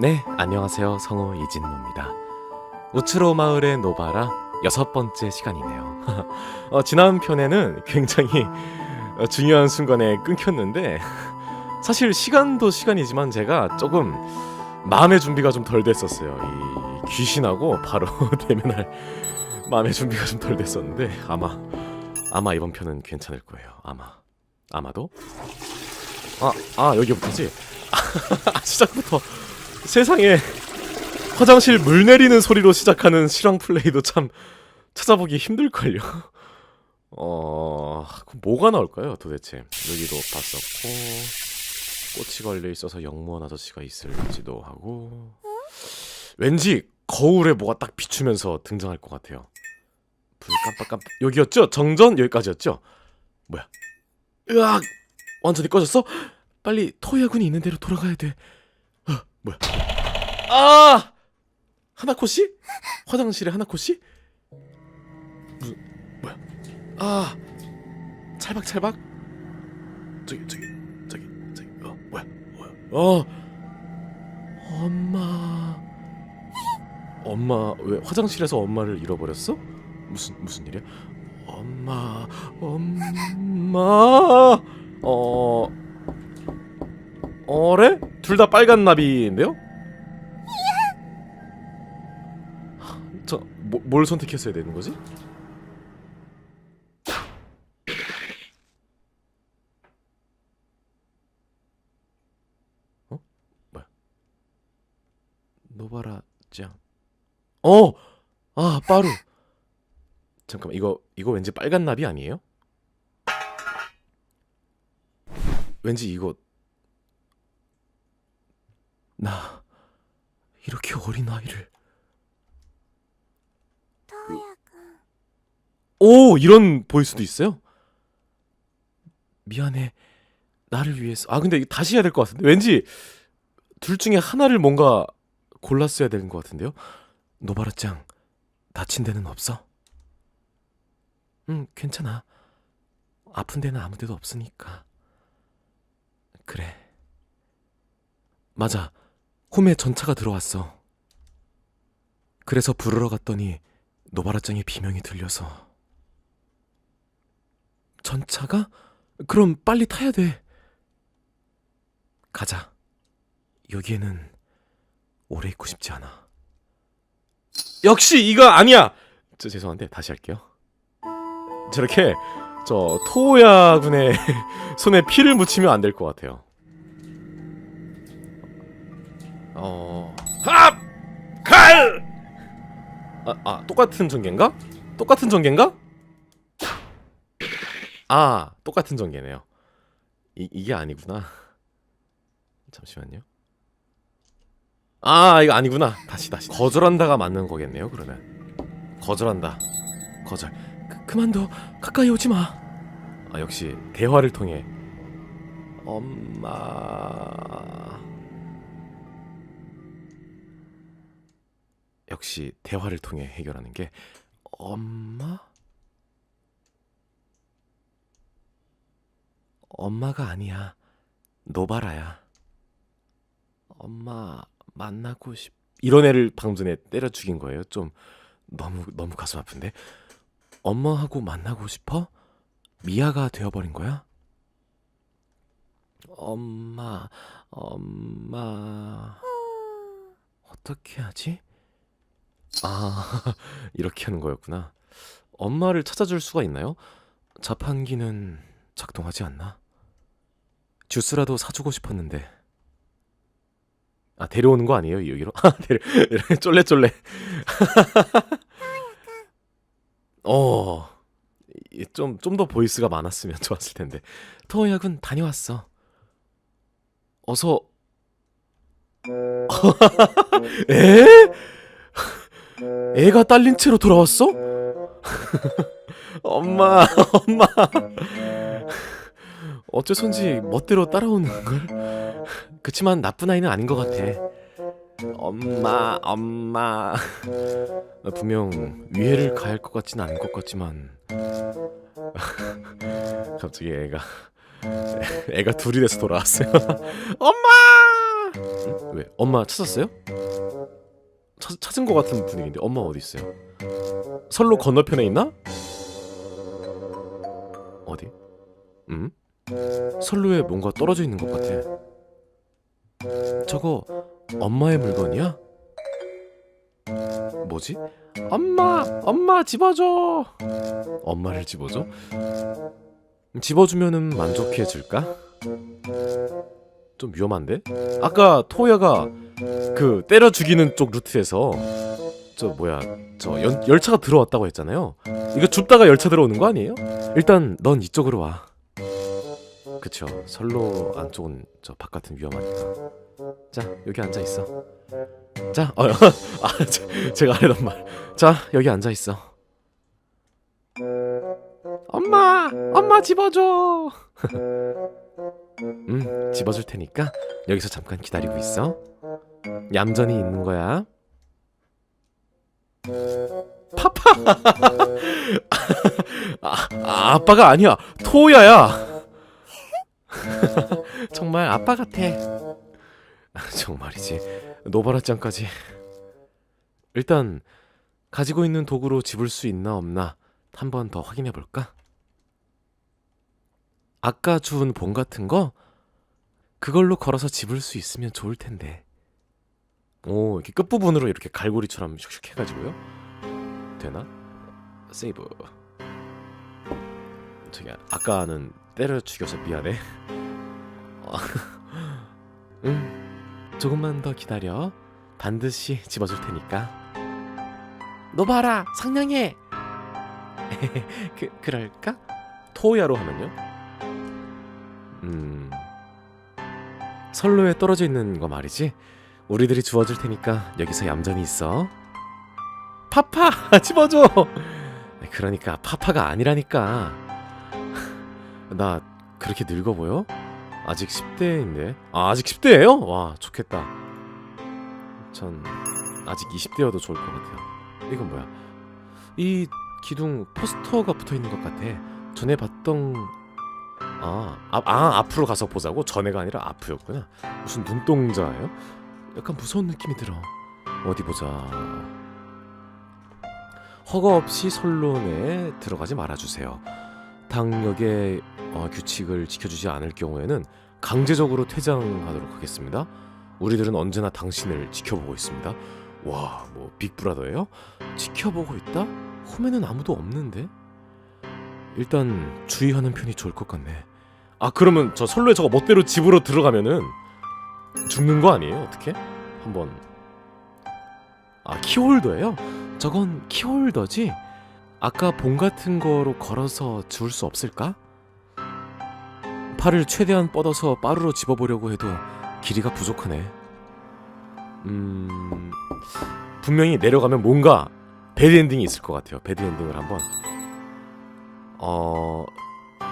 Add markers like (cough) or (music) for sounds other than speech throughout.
네, 안녕하세요. 성우 이진모입니다. 우츠로 마을의 노바라 여섯 번째 시간이네요. (laughs) 어, 지난 편에는 굉장히 어, 중요한 순간에 끊겼는데 (laughs) 사실 시간도 시간이지만 제가 조금 마음의 준비가 좀 덜 됐었어요. 이 귀신하고 바로 (laughs) 대면할 마음의 준비가 좀 덜 됐었는데 아마 아마 이번 편은 괜찮을 거예요. 아마 아마도 아 아 여기부터지. 아, 시작부터 세상에 화장실 물 내리는 소리로 시작하는 실황 플레이도 참 찾아보기 힘들걸요. (laughs) 어, 뭐가 나올까요, 도대체? 여기도 봤었고 꽃이 걸려 있어서 영무원 아저씨가 있을지도 하고 왠지 거울에 뭐가 딱 비추면서 등장할 것 같아요. 불 깜빡깜빡 여기였죠? 정전 여기까지였죠? 뭐야? 으악! 완전히 꺼졌어? 빨리 토야군이 있는 대로 돌아가야 돼. 어, 뭐야? 아! 하나코 씨? 화장실에 하나코 씨? 무슨 뭐야? 아! 찰박찰박? 저기 저기 저기 저기 어 뭐야? 뭐야? 어 엄마 엄마 왜 화장실에서 엄마를 잃어버렸어? 무슨 무슨 일이야? 엄마 엄마 어 어래? 둘 다 빨간 나비인데요? 저 뭐, 뭘 선택했어야 되는 거지? 어? 뭐야? 노바라 짱. 어! 아, 빠루. 잠깐만. 이거 이거 왠지 빨간 나비 아니에요? 왠지 이거 나 이렇게 어린 아이를. 어, 오 이런 보일 수도 있어요. 미안해. 나를 위해서. 아 근데 다시 해야 될 것 같은데. 왠지 둘 중에 하나를 뭔가 골랐어야 되는 것 같은데요. 노바라짱 다친 데는 없어? 응 괜찮아. 아픈 데는 아무 데도 없으니까. 그래. 맞아. 홈에 전차가 들어왔어 그래서 부르러 갔더니 노바라짱의 비명이 들려서 전차가? 그럼 빨리 타야 돼. 가자. 여기에는 오래 있고 싶지 않아. 역시 이거 아니야. 저 죄송한데 다시 할게요. 저렇게 저 토야 군의 (laughs) 손에 피를 묻히면 안 될 것 같아요. 어, 합, 칼. 아, 아 똑같은 전개인가? 똑같은 전개인가? 아 똑같은 전개네요. 이, 이게 아니구나. 잠시만요. 아 이거 아니구나. 다시 다시. 거절한다가 맞는 거겠네요. 그러면 거절한다. 거절. 그, 그만둬. 가까이 오지 마. 아 역시 대화를 통해 엄마. 역시 대화를 통해 해결하는 게 엄마? 엄마가 아니야. 노바라야. 엄마 만나고 싶. 이런 애를 방금 전에 때려 죽인 거예요. 좀 너무 너무 가슴 아픈데. 엄마하고 만나고 싶어? 미아가 되어버린 거야? 엄마, 엄마. 어떻게 하지? 아, (laughs) 이렇게 하는 거였구나. 엄마를 찾아줄 수가 있나요? 자판기는 작동하지 않나? 주스라도 사주고 싶었는데. 아, 데려오는 거 아니에요? 여기로? (laughs) 아, 데려, 쫄래쫄래. (laughs) 어, 이- 좀, 좀 더 보이스가 많았으면 좋았을 텐데. 토야군 다녀왔어. 어서. 에? 애가 딸린 채로 돌아왔어? (laughs) 엄마, 엄마. (laughs) 어째선지 멋대로 따라오는 걸. (laughs) 그치만 나쁜 아이는 아닌 것 같아. 엄마, 엄마. 분명 위해를 가할 것 같진 않은 것 같지만. 갑자기 애가 애가 둘이 돼서 돌아왔어요. 엄마! 응? 왜? 엄마 찾았어요? 찾, 찾은 것 같은 분위기인데 엄마 어디 있어요? 선로 건너편에 있나? 어디? 음? 선로에 뭔가 떨어져 있는 것 같아. 저거 엄마의 물건이야? 뭐지? 엄마, 엄마 집어줘. 엄마를 집어줘? 집어주면은 만족해 줄까? 좀 위험한데? 아까 토야가 그 때려 죽이는 쪽 루트에서 저 뭐야 저 연, 열차가 들어왔다고 했잖아요. 이거 줍다가 열차 들어오는 거 아니에요? 일단 넌 이쪽으로 와. 그쵸. 선로 안쪽은 저 바깥은 위험하니까. 자 여기 앉아 있어. 자, 어, (laughs) 아, 제, 제가 하려던 말. 자 여기 앉아 있어. 엄마, 엄마 집어줘. (laughs) 음, 집어줄 테니까 여기서 잠깐 기다리고 있어. 얌전히 있는 거야. 파파. (laughs) 아, 아, 아빠가 아니야. 토야야. (laughs) 정말 아빠 같아. (laughs) 정말이지. 노바라짱까지. 일단 가지고 있는 도구로 집을 수 있나 없나 한 번 더 확인해 볼까? 아까 주운 봉 같은 거 그걸로 걸어서 집을 수 있으면 좋을 텐데. 오, 이렇게 끝부분으로 이렇게 갈고리처럼 슉슉 해가지고요. 되나? 세이브. 저기 아까는 때려 죽여서 미안해. 어, (laughs) 응, 조금만 더 기다려. 반드시 집어줄 테니까. 너 봐라, 상냥해. (laughs) 그 그럴까? 토야로 하면요. 음. 선로에 떨어져 있는 거 말이지. 우리들이 주워줄 테니까 여기서 얌전히 있어. 파파 (laughs) 집어줘. 그러니까 파파가 아니라니까. (laughs) 나 그렇게 늙어 보여? 아직 10대인데. 아 아직 10대예요? 와 좋겠다. 전 아직 20대여도 좋을 것 같아요. 이건 뭐야? 이 기둥 포스터가 붙어 있는 것 같아. 전에 봤던 아, 아, 아 앞으로 가서 보자고 전에가 아니라 앞이었구나. 무슨 눈동자예요? 약간 무서운 느낌이 들어. 어디 보자. 허가 없이 선론에 들어가지 말아주세요. 당역의 어, 규칙을 지켜주지 않을 경우에는 강제적으로 퇴장하도록 하겠습니다. 우리들은 언제나 당신을 지켜보고 있습니다. 와, 뭐 빅브라더예요? 지켜보고 있다? 홈에는 아무도 없는데? 일단 주의하는 편이 좋을 것 같네. 아 그러면 저 선로에 저거 멋대로 집으로 들어가면은 죽는 거 아니에요? 어떻게? 한번 아 키홀더예요? 저건 키홀더지? 아까 봉 같은 거로 걸어서 주울 수 없을까? 팔을 최대한 뻗어서 빠르로 집어보려고 해도 길이가 부족하네. 음 분명히 내려가면 뭔가 배드 엔딩이 있을 것 같아요. 배드 엔딩을 한번 어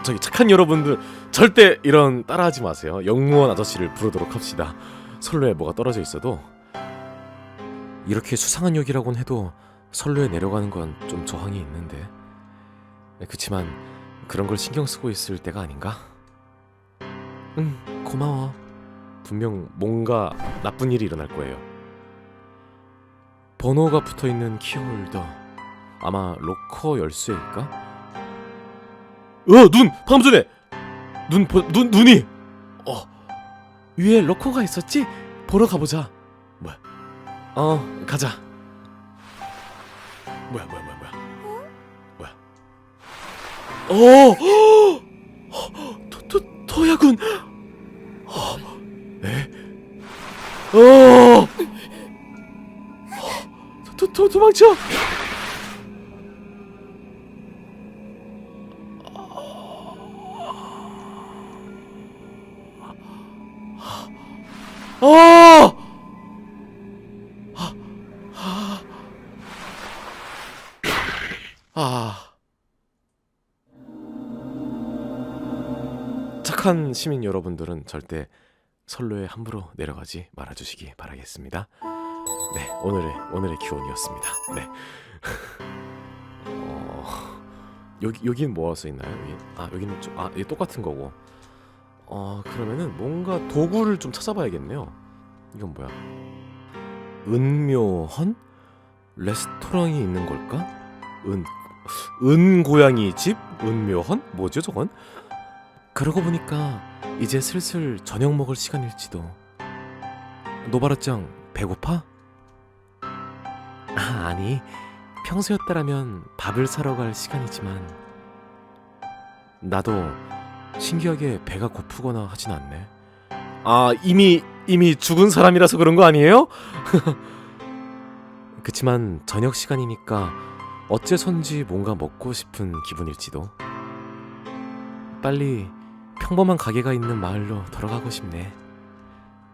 저기 착한 여러분들 절대 이런 따라하지 마세요. 영무원 아저씨를 부르도록 합시다. 선로에 뭐가 떨어져 있어도 이렇게 수상한 역이라곤 해도 선로에 내려가는 건 좀 저항이 있는데 그치만 그런 걸 신경 쓰고 있을 때가 아닌가? 응 고마워. 분명 뭔가 나쁜 일이 일어날 거예요. 번호가 붙어 있는 키홀더 아마 로커 열쇠일까? 어, 눈! 방금 전에! 눈, 보, 눈, 눈이! 어, 위에 로커가 있었지? 보러 가보자. 뭐야? 어, 가자. 뭐야, 뭐야, 뭐야, 뭐야. 뭐야. 어! 도, 도, 도야군! 어, 에? 어! 도, 도, 도망쳐! 시민 여러분들은 절대 선로에 함부로 내려가지 말아주시기 바라겠습니다. 네, 오늘의 오늘의 기원이었습니다. 네. (laughs) 어, 여기 여기는 뭐가 써 있나요? 여기 아 여기는 좀, 아 똑같은 거고. 어 그러면은 뭔가 도구를 좀 찾아봐야겠네요. 이건 뭐야? 은묘헌? 레스토랑이 있는 걸까? 은, 은 고양이 집? 은묘헌? 뭐죠 저건? 그러고 보니까 이제 슬슬 저녁 먹을 시간일지도. 노바라짱 배고파? 아 아니 평소였다라면 밥을 사러 갈 시간이지만 나도 신기하게 배가 고프거나 하진 않네. 아 이미 이미 죽은 사람이라서 그런 거 아니에요? (laughs) 그치만 저녁 시간이니까 어째선지 뭔가 먹고 싶은 기분일지도. 빨리 평범한 가게가 있는 마을로 돌아가고 싶네.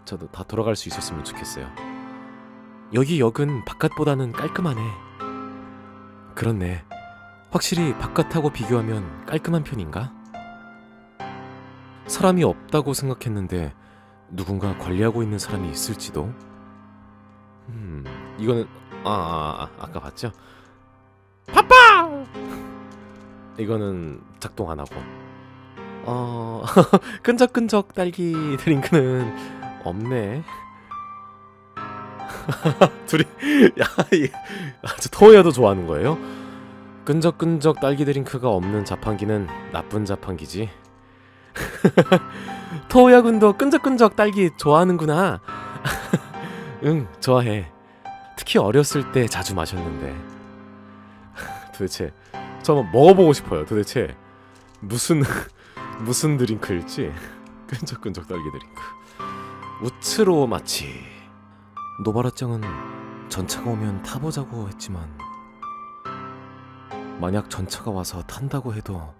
저도 다 돌아갈 수 있었으면 좋겠어요. 여기 역은 바깥보다는 깔끔하네. 그렇네. 확실히 바깥하고 비교하면 깔끔한 편인가? 사람이 없다고 생각했는데 누군가 관리하고 있는 사람이 있을지도. 음, 이거는 아, 아, 아 아까 봤죠? 파파! (laughs) 이거는 작동 안 하고. 어, (laughs) 끈적끈적 딸기 (laughs) 드링크는 없네. (laughs) 둘이 야, 이, 아, 저 토야도 좋아하는 거예요? 끈적끈적 딸기 드링크가 없는 자판기는 나쁜 자판기지. 토야 군도 끈적끈적 딸기 좋아하는구나. 응, 좋아해. 특히 어렸을 때 자주 마셨는데. 도대체 저 한번 먹어보고 싶어요. 도대체 무슨 무슨 드링크일지. (laughs) 끈적끈적 딸기 드링크. 우츠로 마치. 노바라짱은 전차가 오면 타보자고 했지만 만약 전차가 와서 탄다고 해도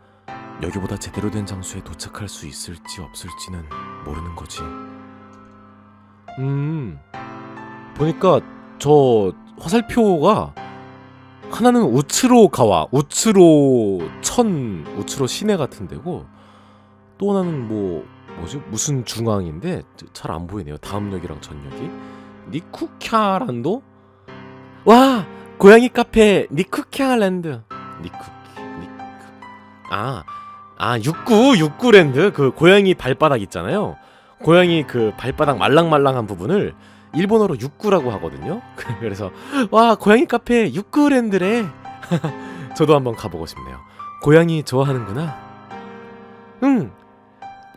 여기보다 제대로 된 장소에 도착할 수 있을지 없을지는 모르는 거지. 음, 보니까 저 화살표가 하나는 우츠로 가와, 우츠로 천, 우츠로 시내 같은 데고 또 하나는 뭐 뭐지 무슨 중앙인데 잘 안 보이네요. 다음 역이랑 전 역이 니쿠캬란도 와 고양이 카페 니쿠캬랜드 니쿠 니쿠 아아 육구 육구랜드 그 고양이 발바닥 있잖아요. 고양이 그 발바닥 말랑말랑한 부분을 일본어로 육구라고 하거든요. (laughs) 그래서 와 고양이 카페 육구랜드래. (laughs) 저도 한번 가보고 싶네요. 고양이 좋아하는구나. 응.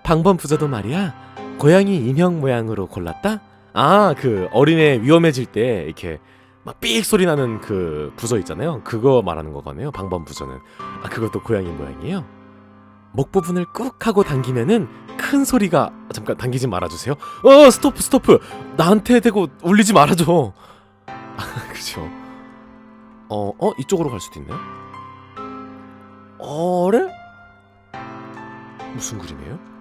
방범 부자도 말이야. 고양이 인형 모양으로 골랐다. 아 그 어린애 위험해질 때 이렇게 막 삑 소리 나는 그 부저 있잖아요. 그거 말하는 거거든요. 방범 부저는. 아 그것도 고양이 모양이에요. 목 부분을 꾹 하고 당기면은 큰 소리가 잠깐 당기지 말아주세요. 어 스토프 스토프 나한테 대고 울리지 말아줘. 아, (laughs) 그죠. 어, 어 이쪽으로 갈 수도 있나요? 어래? 무슨 그림이에요?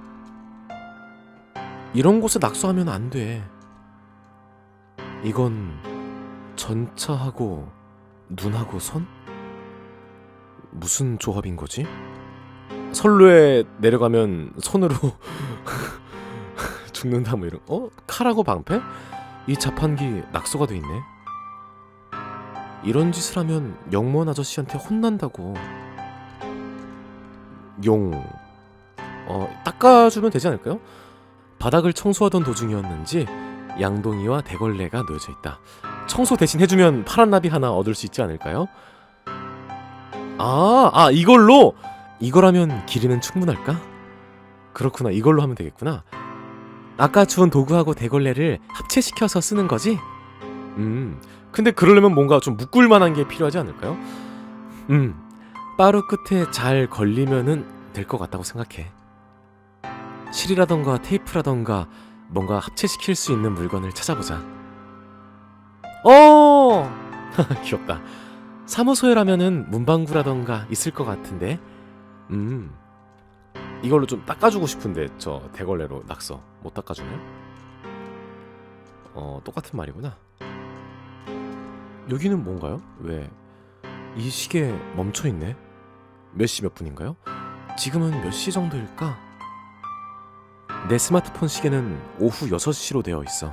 이런 곳에 낙서하면 안 돼. 이건 전차하고 눈하고 손? 무슨 조합인 거지? 선로에 내려가면 손으로 (laughs) 죽는다 뭐 이런 어? 칼하고 방패? 이 자판기 낙서가 돼 있네 이런 짓을 하면 영무원 아저씨한테 혼난다고 용 어, 닦아주면 되지 않을까요? 바닥을 청소하던 도중이었는지 양동이와 대걸레가 놓여져 있다 청소 대신 해주면 파란 나비 하나 얻을 수 있지 않을까요? 아, 아 이걸로 이거라면 길이는 충분할까? 그렇구나. 이걸로 하면 되겠구나. 아까 주운 도구하고 대걸레를 합체시켜서 쓰는 거지? 음. 근데 그러려면 뭔가 좀 묶을 만한 게 필요하지 않을까요? 음. 빠루 끝에 잘 걸리면은 될 것 같다고 생각해. 실이라던가 테이프라던가 뭔가 합체시킬 수 있는 물건을 찾아보자. 어! (laughs) 귀엽다. 사무소에라면은 문방구라던가 있을 것 같은데. 음 이걸로 좀 닦아주고 싶은데 저 대걸레로 낙서 못 닦아주나요? 어 똑같은 말이구나 여기는 뭔가요? 왜 이 시계 멈춰있네? 몇 시 몇 분인가요? 지금은 몇 시 정도일까? 내 스마트폰 시계는 오후 6시로 되어 있어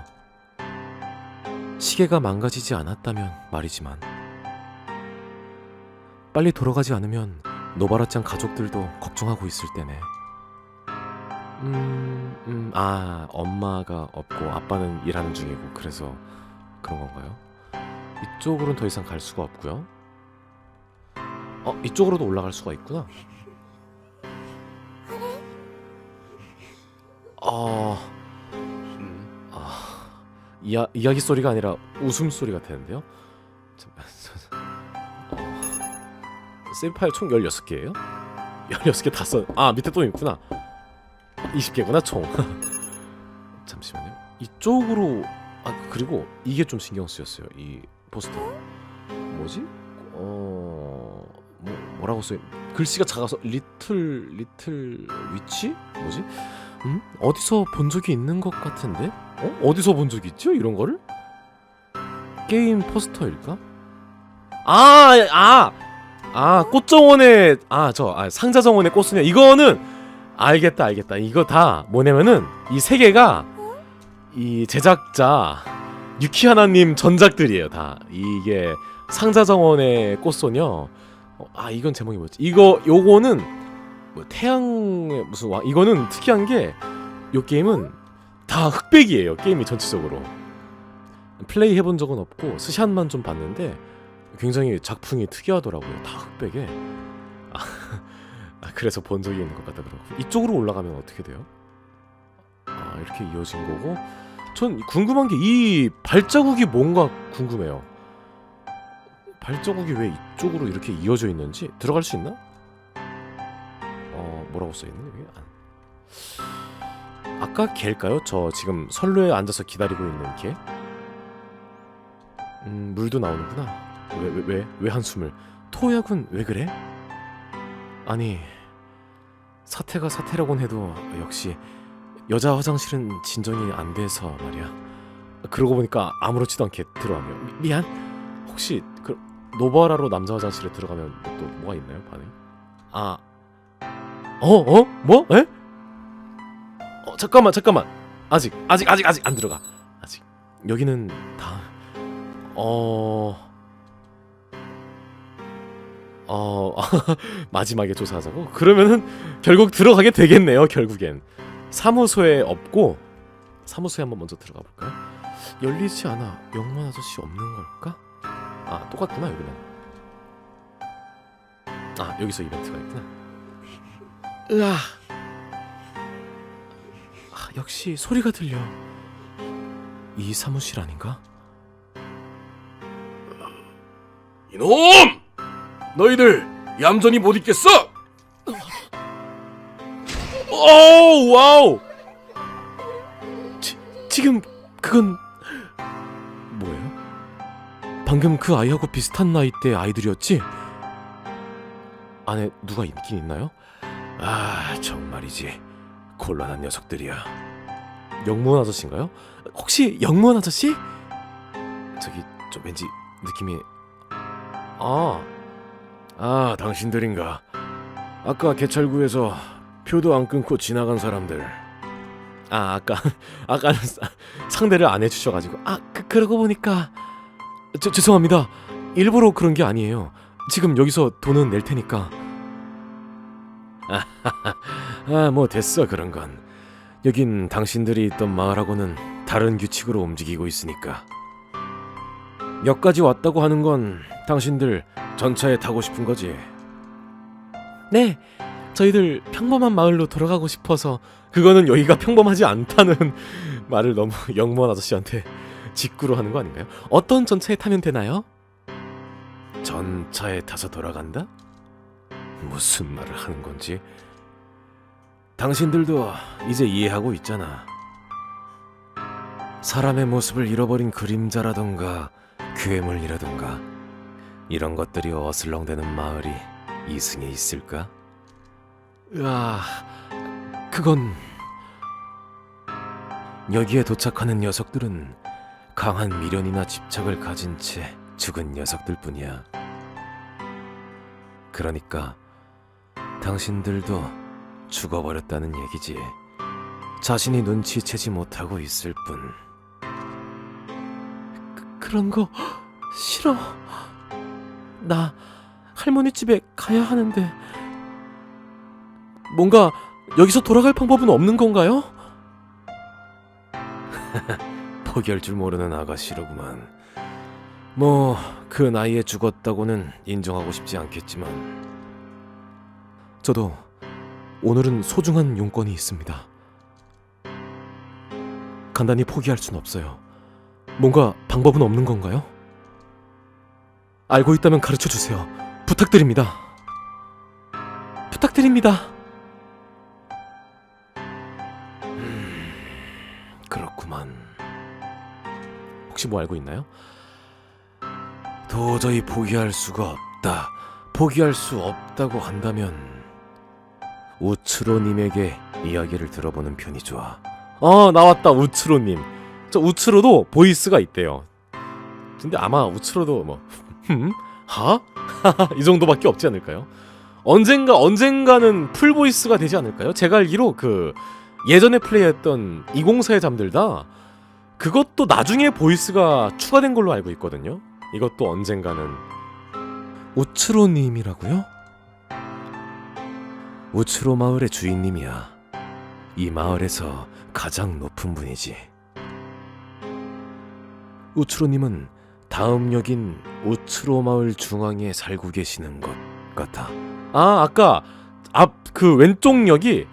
시계가 망가지지 않았다면 말이지만 빨리 돌아가지 않으면 노바라짱 가족들도 걱정하고 있을 때네. 음, 음, 아, 엄마가 없고 아빠는 일하는 중이고 그래서 그런 건가요? 이쪽으로는 더 이상 갈 수가 없고요. 어, 이쪽으로도 올라갈 수가 있구나. 어, 음, 아, 이야, 이야기 소리가 아니라 웃음 소리가 되는데요. 잠깐만. 어, 세이브 파일 총 16개예요? 16개 다 써. 아, 밑에 또 있구나. 20개구나, 총. (laughs) 잠시만요. 이쪽으로 아, 그리고 이게 좀 신경 쓰였어요. 이 포스터. 뭐지? 어, 뭐 뭐라고 써? 있- 글씨가 작아서 리틀 리틀 위치? 뭐지? 음? 어디서 본 적이 있는 것 같은데? 어? 어디서 본 적이 있죠? 이런 거를? 게임 포스터일까? 아, 아, 아, 꽃정원의 아, 저 아, 상자정원의 꽃소녀 이거는 알겠다, 알겠다. 이거 다 뭐냐면은 이 세 개가 이 제작자 유키하나님 전작들이에요, 다. 이게 상자정원의 꽃소녀. 어, 아, 이건 제목이 뭐였지? 이거 요거는 뭐 태양의 무슨 와 이거는 특이한 게요 게임은 다 흑백이에요 게임이 전체적으로. 플레이 해본 적은 없고 스샷만 좀 봤는데 굉장히 작품이 특이하더라고요 다 흑백에. 아, 아, 그래서 본 적이 있는 것 같다 그러고. 이쪽으로 올라가면 어떻게 돼요? 아 이렇게 이어진 거고. 전 궁금한 게 이 발자국이 뭔가 궁금해요. 발자국이 왜 이쪽으로 이렇게 이어져 있는지 들어갈 수 있나? 어 뭐라고 써있는 여기? 아, 아까 걔일까요? 저 지금 선로에 앉아서 기다리고 있는 걔? 음 물도 나오는구나 왜 왜 왜 왜 한숨을 토약은 왜 그래? 아니 사태가 사태라곤 해도 역시 여자 화장실은 진정이 안 돼서 말이야 그러고 보니까 아무렇지도 않게 들어가며 미, 미안 혹시 그 노바라로 남자 화장실에 들어가면 또 뭐가 있나요 반응? 아 어? 어? 뭐? 에? 어, 잠깐만 잠깐만 아직 아직 아직 아직 안 들어가 아직 여기는 다 어... 어... (laughs) 마지막에 조사하자고? 그러면은 결국 들어가게 되겠네요 결국엔 사무소에 없고 사무소에 한번 먼저 들어가 볼까요? 열리지 않아 영만 아저씨 없는 걸까? 아 똑같구나 여기는 아 여기서 이벤트가 있구나 으아 아, 역시 소리가 들려 이 사무실 아닌가? 이놈! 너희들 얌전히 못 있겠어? 오 와우 지, 지금 그건 뭐예요? 방금 그 아이하고 비슷한 나이대 아이들이었지? 안에 누가 있긴 있나요? 아 정말이지 곤란한 녀석들이야 영무원 아저씨인가요? 혹시 영무원 아저씨? 저기 좀 왠지 느낌이 아, 아 당신들인가 아까 개찰구에서 표도 안 끊고 지나간 사람들. 아 아까 아까는 사- 상대를 안 해주셔가지고 아 그, 그러고 보니까 저, 죄송합니다. 일부러 그런 게 아니에요. 지금 여기서 돈은 낼 테니까. (laughs) 아 뭐 됐어 그런 건. 여긴 당신들이 있던 마을하고는 다른 규칙으로 움직이고 있으니까. 여기까지 왔다고 하는 건 당신들 전차에 타고 싶은 거지. 네, 저희들 평범한 마을로 돌아가고 싶어서 그거는 여기가 평범하지 않다는 (laughs) 말을 너무 (laughs) 영무원 아저씨한테 직구로 하는 거 아닌가요? 어떤 전차에 타면 되나요? 전차에 타서 돌아간다? 무슨 말을 하는 건지 당신들도 이제 이해하고 있잖아. 사람의 모습을 잃어버린 그림자라던가 괴물이라던가 이런 것들이 어슬렁대는 마을이 이승에 있을까? 으아, 그건 여기에 도착하는 녀석들은 강한 미련이나 집착을 가진 채 죽은 녀석들 뿐이야. 그러니까 당신들도 죽어버렸다는 얘기지. 자신이 눈치채지 못하고 있을 뿐. 그, 그런 거 싫어. 나 할머니 집에 가야 하는데 뭔가 여기서 돌아갈 방법은 없는 건가요? (laughs) 포기할 줄 모르는 아가씨로구만. 뭐 그 나이에 죽었다고는 인정하고 싶지 않겠지만 저도 오늘은 소중한 용건이 있습니다. 간단히 포기할 순 없어요. 뭔가 방법은 없는 건가요? 알고 있다면 가르쳐 주세요. 부탁드립니다. 부탁드립니다. 음, 그렇구만. 혹시 뭐 알고 있나요? 도저히 포기할 수가 없다. 포기할 수 없다고 한다면 우츠로님에게 이야기를 들어보는 편이 좋아. 어 나왔다 우츠로님. 저 우츠로도 보이스가 있대요. 근데 아마 우츠로도 뭐 (laughs) 흠? 하? (laughs) 이 정도밖에 없지 않을까요? 언젠가 언젠가는 풀 보이스가 되지 않을까요? 제가 알기로 그 예전에 플레이했던 204에 잠들다 그것도 나중에 보이스가 추가된 걸로 알고 있거든요. 이것도 언젠가는 우츠로님이라고요? 우츠로 마을의 주인님이야. 이 마을에서 가장 높은 분이지. 우츠로님은 다음 역인 우츠로 마을 중앙에 살고 계시는 것 같아. 아 아까 앞 그 왼쪽 역이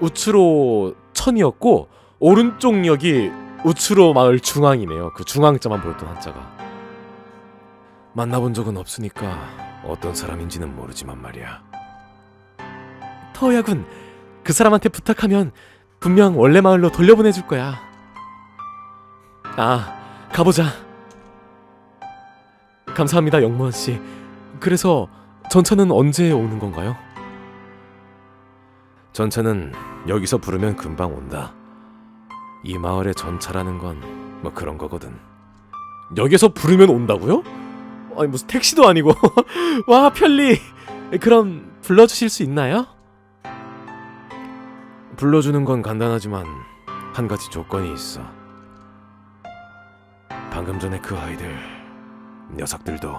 우츠로 천이었고 오른쪽 역이 우츠로 마을 중앙이네요. 그 중앙자만 보였던 한자가. 만나본 적은 없으니까 어떤 사람인지는 모르지만 말이야. 터야군, 그 사람한테 부탁하면 분명 원래 마을로 돌려보내줄 거야. 아, 가보자. 감사합니다, 영무원 씨. 그래서 전차는 언제 오는 건가요? 전차는 여기서 부르면 금방 온다. 이 마을의 전차라는 건 뭐 그런 거거든. 여기서 부르면 온다고요? 아니 무슨 택시도 아니고 (laughs) 와 편리. 그럼 불러주실 수 있나요? 불러주는 건 간단하지만 한 가지 조건이 있어. 방금 전에 그 아이들 녀석들도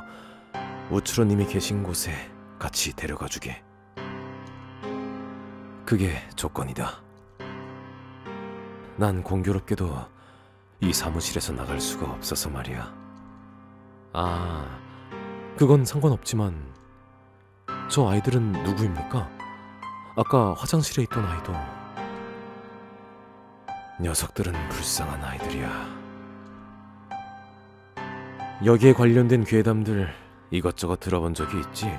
우츠로님이 계신 곳에 같이 데려가 주게. 그게 조건이다. 난 공교롭게도 이 사무실에서 나갈 수가 없어서 말이야. 아, 그건 상관없지만 저 아이들은 누구입니까? 아까 화장실에 있던 아이도 녀석들은 불쌍한 아이들이야. 여기에 관련된 괴담들 이것저것 들어본 적이 있지?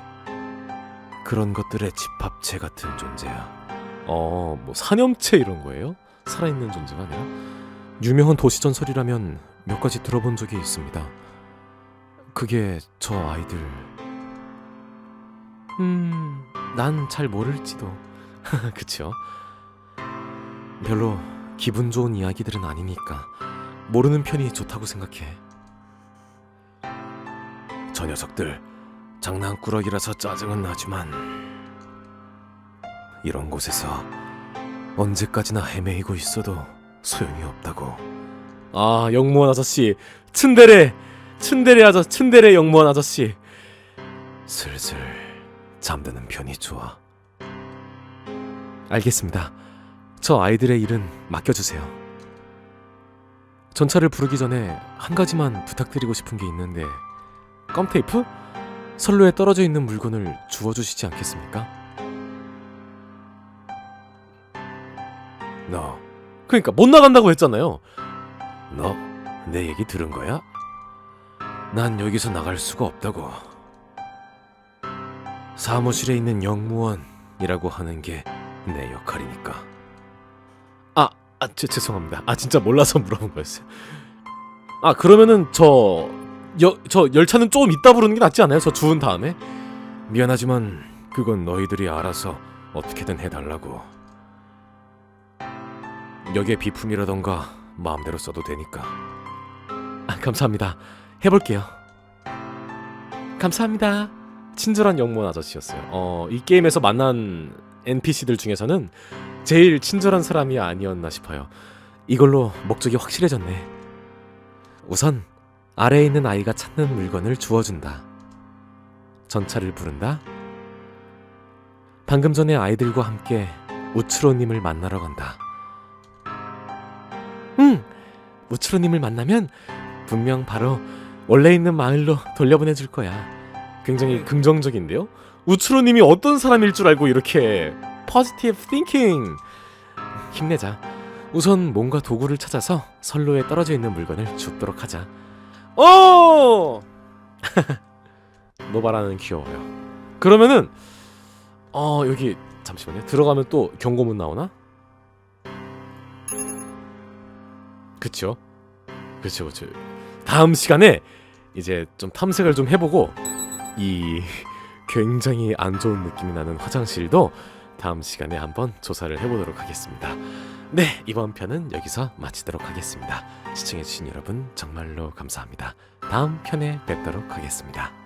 그런 것들의 집합체 같은 존재야. 어, 뭐 사념체 이런 거예요? 살아있는 존재가 아니라? 유명한 도시 전설이라면 몇 가지 들어본 적이 있습니다. 그게 저 아이들. 음, 난 잘 모를지도. (laughs) 그쵸? 별로 기분 좋은 이야기들은 아니니까 모르는 편이 좋다고 생각해. 저 녀석들 장난꾸러기라서 짜증은 나지만 이런 곳에서 언제까지나 헤매이고 있어도 소용이 없다고. 아 영무원 아저씨 츤데레 츤데레 아저 츤데레 영무원 아저씨 슬슬 잠드는 편이 좋아. 알겠습니다. 저 아이들의 일은 맡겨주세요. 전차를 부르기 전에 한 가지만 부탁드리고 싶은 게 있는데 껌 테이프? 선로에 떨어져 있는 물건을 주워주시지 않겠습니까? 너 그러니까 못 나간다고 했잖아요. 너 내 얘기 들은 거야? 난 여기서 나갈 수가 없다고. 사무실에 있는 영무원이라고 하는 게 내 역할이니까. 아, 아 제, 죄송합니다. 아 진짜 몰라서 (laughs) 물어본 거였어요. 아 그러면은 저 여, 저 열차는 조금 이따 부르는 게 낫지 않아요? 저 주운 다음에? 미안하지만 그건 너희들이 알아서 어떻게든 해달라고. 역의 비품이라던가 마음대로 써도 되니까. 아, 감사합니다. 해볼게요. 감사합니다. 친절한 영무원 아저씨였어요. 어, 이 게임에서 만난 NPC들 중에서는 제일 친절한 사람이 아니었나 싶어요. 이걸로 목적이 확실해졌네. 우선 아래에 있는 아이가 찾는 물건을 주워준다. 전차를 부른다. 방금 전에 아이들과 함께 우츠로님을 만나러 간다. 응, 우츠로님을 만나면 분명 바로 원래 있는 마을로 돌려보내줄 거야. 굉장히 긍정적인데요. 우츠로님이 어떤 사람일 줄 알고 이렇게 포지티브 띵킹. 힘내자. 우선 뭔가 도구를 찾아서 선로에 떨어져 있는 물건을 줍도록 하자. 어! (laughs) 노바라는 귀여워요. 그러면은 어 여기 잠시만요. 들어가면 또 경고문 나오나? 그쵸? 그쵸 그쵸. 다음 시간에 이제 좀 탐색을 좀 해보고 이 (laughs) 굉장히 안 좋은 느낌이 나는 화장실도 다음 시간에 한번 조사를 해보도록 하겠습니다. 네, 이번 편은 여기서 마치도록 하겠습니다. 시청해주신 여러분 정말로 감사합니다. 다음 편에 뵙도록 하겠습니다.